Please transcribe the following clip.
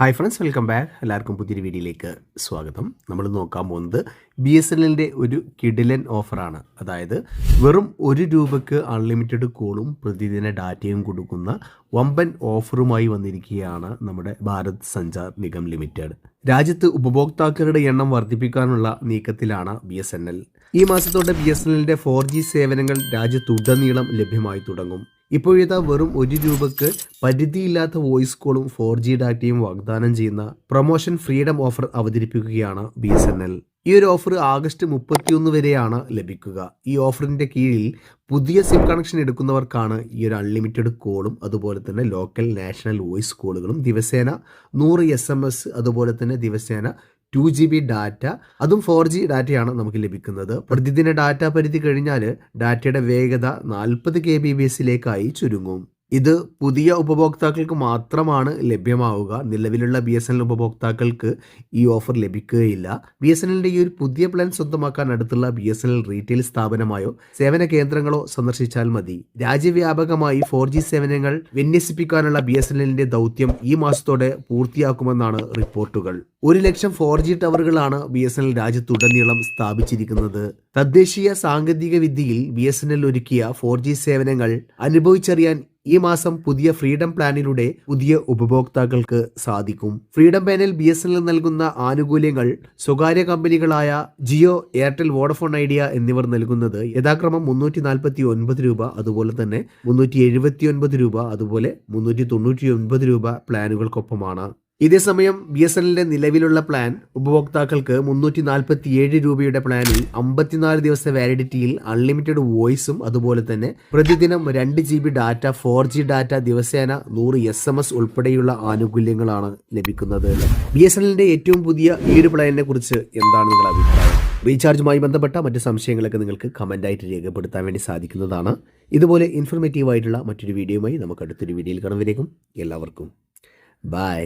Hi friends welcome back എല്ലാവർക്കും പുതിയൊരു വീഡിയോയിലേക്ക് സ്വാഗതം. നമ്മൾ നോക്കാൻ പോകുന്നത് ബി എസ് എൻ എല്ലിന്റെ ഒരു കിഡിലൻ ഓഫറാണ്. അതായത് വെറും ഒരു രൂപയ്ക്ക് അൺലിമിറ്റഡ് കോളും പ്രതിദിന ഡാറ്റയും കൊടുക്കുന്ന വമ്പൻ ഓഫറുമായി വന്നിരിക്കുകയാണ് നമ്മുടെ ഭാരത് സഞ്ചാർ നിഗം ലിമിറ്റഡ്. രാജ്യത്ത് ഉപഭോക്താക്കളുടെ എണ്ണം വർദ്ധിപ്പിക്കാനുള്ള നീക്കത്തിലാണ് ബി എസ് എൻ എൽ ഈ മാസത്തോടെ ബി എസ് എൻ എല്ലിന്റെ ഫോർ ജി സേവനങ്ങൾ രാജ്യത്തുടനീളം ലഭ്യമായി തുടങ്ങും. ഇപ്പോഴിതാ വെറും ഒരു രൂപക്ക് പരിധിയില്ലാത്ത വോയിസ് കോളും ഫോർ ജി ഡാറ്റയും വാഗ്ദാനം ചെയ്യുന്ന പ്രൊമോഷൻ ഫ്രീഡം ഓഫർ അവതരിപ്പിക്കുകയാണ് ബി എസ് എൻ എൽ ഈ ഒരു ഓഫർ ആഗസ്റ്റ് മുപ്പത്തിയൊന്ന് വരെയാണ് ലഭിക്കുക. ഈ ഓഫറിന്റെ കീഴിൽ പുതിയ സിം കണക്ഷൻ എടുക്കുന്നവർക്കാണ് ഈ ഒരു അൺലിമിറ്റഡ് കോളും അതുപോലെ തന്നെ ലോക്കൽ നാഷണൽ വോയിസ് കോളുകളും ദിവസേന നൂറ് എസ് അതുപോലെ തന്നെ ദിവസേന ടു ജി ബി ഡാറ്റ അതും ഫോർ ജി ഡാറ്റയാണ് നമുക്ക് ലഭിക്കുന്നത്. പ്രതിദിന ഡാറ്റ പരിധി കഴിഞ്ഞാൽ ഡാറ്റയുടെ വേഗത നാൽപ്പത് കെ ബി ബി എസിലേക്കായി ചുരുങ്ങും. ഇത് പുതിയ ഉപഭോക്താക്കൾക്ക് മാത്രമാണ് ലഭ്യമാവുക. നിലവിലുള്ള ബി എസ് എൻ എൽ ഉപഭോക്താക്കൾക്ക് ഈ ഓഫർ ലഭിക്കുകയില്ല. ബി എസ് എൻ എല്ലിന്റെ ഈ ഒരു പുതിയ പ്ലാൻ സ്വന്തമാക്കാൻ അടുത്തുള്ള B S N L retail സ്ഥാപനമായോ സേവന കേന്ദ്രങ്ങളോ സന്ദർശിച്ചാൽ മതി. രാജ്യവ്യാപകമായി ഫോർ ജി സേവനങ്ങൾ വിന്യസിപ്പിക്കാനുള്ള ബി എസ് എൻ എല്ലിന്റെ ദൗത്യം ഈ മാസത്തോടെ പൂർത്തിയാക്കുമെന്നാണ് റിപ്പോർട്ടുകൾ. ഒരു ലക്ഷം ഫോർ ജി ടവറുകളാണ് ബി എസ് എൻ എൽ രാജ്യത്തുടനീളം സ്ഥാപിച്ചിരിക്കുന്നത്. തദ്ദേശീയ സാങ്കേതിക വിദ്യയിൽ ബി എസ് എൻ എൽ ഒരുക്കിയ ഫോർ ജി സേവനങ്ങൾ അനുഭവിച്ചറിയാൻ ഈ മാസം പുതിയ ഫ്രീഡം പ്ലാനിലൂടെ പുതിയ ഉപഭോക്താക്കൾക്ക് സാധിക്കും. Freedom panel B S N L നൽകുന്ന ആനുകൂല്യങ്ങൾ സ്വകാര്യ കമ്പനികളായ ജിയോ എയർടെൽ വോഡഫോൺ ഐഡിയ എന്നിവർ നൽകുന്നത് യഥാക്രമം മുന്നൂറ്റി നാൽപ്പത്തി ഒൻപത് രൂപ അതുപോലെ തന്നെ മുന്നൂറ്റി എഴുപത്തി ഒൻപത് രൂപ അതുപോലെ മുന്നൂറ്റി തൊണ്ണൂറ്റി ഒൻപത് രൂപ പ്ലാനുകൾക്കൊപ്പമാണ്. ഇതേസമയം ബി എസ് എല്ലിന്റെ നിലവിലുള്ള പ്ലാൻ ഉപഭോക്താക്കൾക്ക് മുന്നൂറ്റി നാൽപ്പത്തി ഏഴ് രൂപയുടെ പ്ലാനിൽ അമ്പത്തിനാല് ദിവസത്തെ വാലിഡിറ്റിയിൽ അൺലിമിറ്റഡ് വോയിസും അതുപോലെ തന്നെ പ്രതിദിനം രണ്ട് G B data four G data ദിവസേന നൂറ് എസ് എം എസ് ഉൾപ്പെടെയുള്ള ആനുകൂല്യങ്ങളാണ് ലഭിക്കുന്നത്. ബി എസ് എല്ലിന്റെ ഏറ്റവും പുതിയ ഈ ഒരു പ്ലാനിനെ കുറിച്ച് എന്താണ് നിങ്ങളുടെ അഭിപ്രായം? റീചാർജുമായി ബന്ധപ്പെട്ട മറ്റ് സംശയങ്ങളൊക്കെ നിങ്ങൾക്ക് കമന്റായിട്ട് രേഖപ്പെടുത്താൻ വേണ്ടി സാധിക്കുന്നതാണ്. ഇതുപോലെ ഇൻഫർമേറ്റീവ് ആയിട്ടുള്ള മറ്റൊരു വീഡിയോയുമായി നമുക്ക് അടുത്തൊരു വീഡിയോയിൽ കാണുമ്പോഴേക്കും എല്ലാവർക്കും. ബൈ